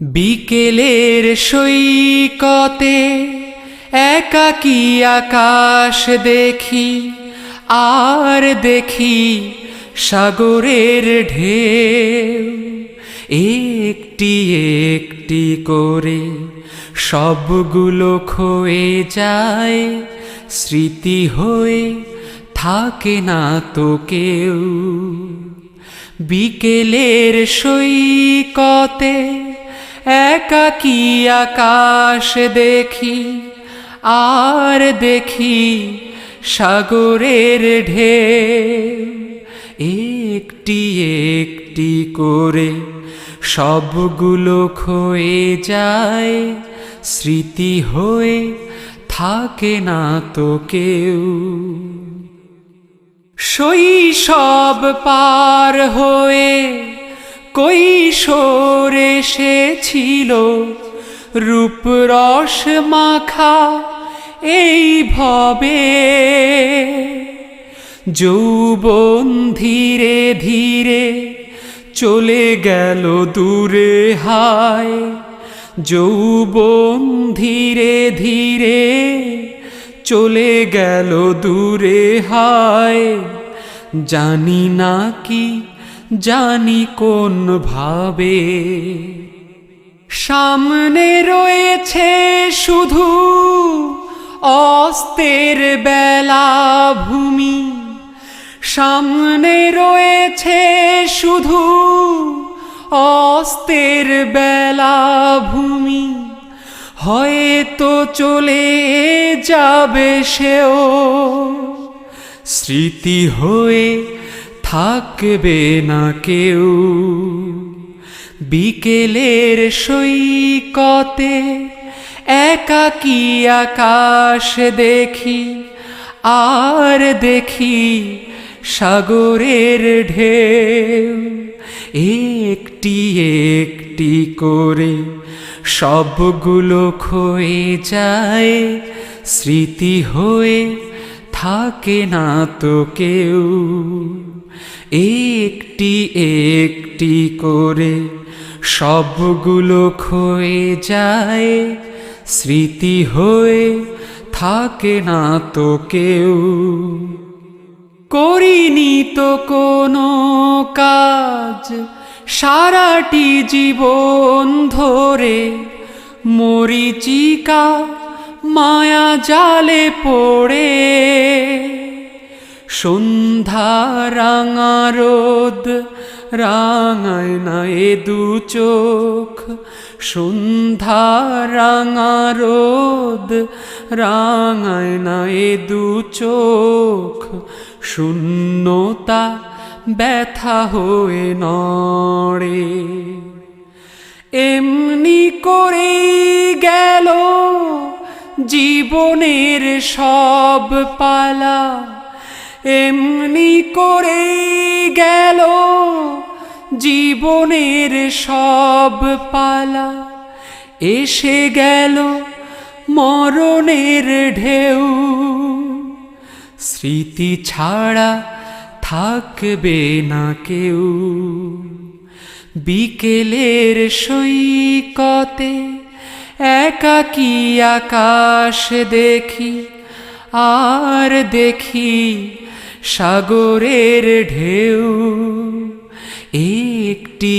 বিকেলের সৈকতে একাকী আকাশ দেখি, আর দেখি সাগরের ঢেউ। একটি একটি করে সবগুলো ক্ষয়ে যায়, স্মৃতি হয়ে থাকে না তো কেউ। বিকেলের সৈকতে একাকী আকাশ দেখি? আর দেখি সাগরের ঢে একটি একটি করে সবগুলো ক্ষয়ে যায়, স্মৃতি হয়ে থাকে না তো কেউ। শৈশব পার হয়ে কৈশোর এসেছিল। রূপরস মাখা এই ভবে। যৌবন ধীরে ধীরে চলে গেল দূরে হায়। যৌবন ধীরে ধীরে চলে গেল দূরে হায়। জানি না কি জানি কোন ভাবে। সামনে রয়েছে শুধু অস্তের বেলা ভূমি। সামনে রয়েছে শুধু অস্তের বেলা ভূমি। হয়তো চলে যাবে সেও। স্মৃতি হয়ে থাকবে না কেউ। বিকেলের সৈকতে একাকী আকাশ দেখি, আর দেখি সাগরের ঢেউ। একটি একটি করে সবগুলো ক্ষয়ে যায়, স্মৃতি হয়ে থাকে না তো কেউ। একটি একটি করে সবগুলো ক্ষয়ে যায়, স্মৃতি হয়ে থাকে না তো কেউ। করিনি তো কোনো কাজ, সারাটি জীবন ধরে মরিচিকা মায়া জালে পড়ে। সন্ধ্যা রাঙা রোদ, রাঙায় না এ দু চোখ। সন্ধ্যা রাঙা রোদ, রাঙায় না এ দু চোখ। শূন্যতা ব্যথা হয়ে নড়ে। এমনি করে গেল জীবনের সব পালা এমনি করে গেল জীবনের সব পালা। এসে গেল মরণের ঢেউ। স্মৃতি ছাড়া থাকবে না কেউ। বিকেলের সৈকতে একাকী আকাশ দেখি, আর দেখি সাগরের ঢেউ। একটি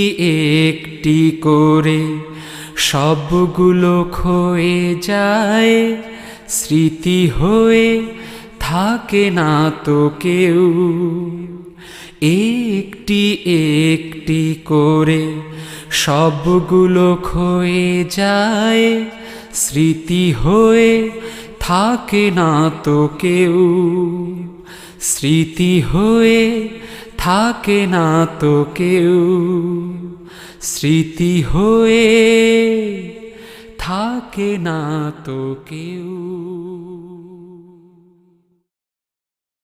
একটি করে সবগুলো ক্ষয়ে যায়, স্মৃতি হয়ে থাকে না তো কেউ। একটি একটি করে সবগুলো ক্ষয়ে যায়, স্মৃতি হয়ে থাকে না তো কেউ। স্মৃতি হয়ে থাকে না তো কেউ। স্মৃতি হয়ে থাকে না তো কেউ।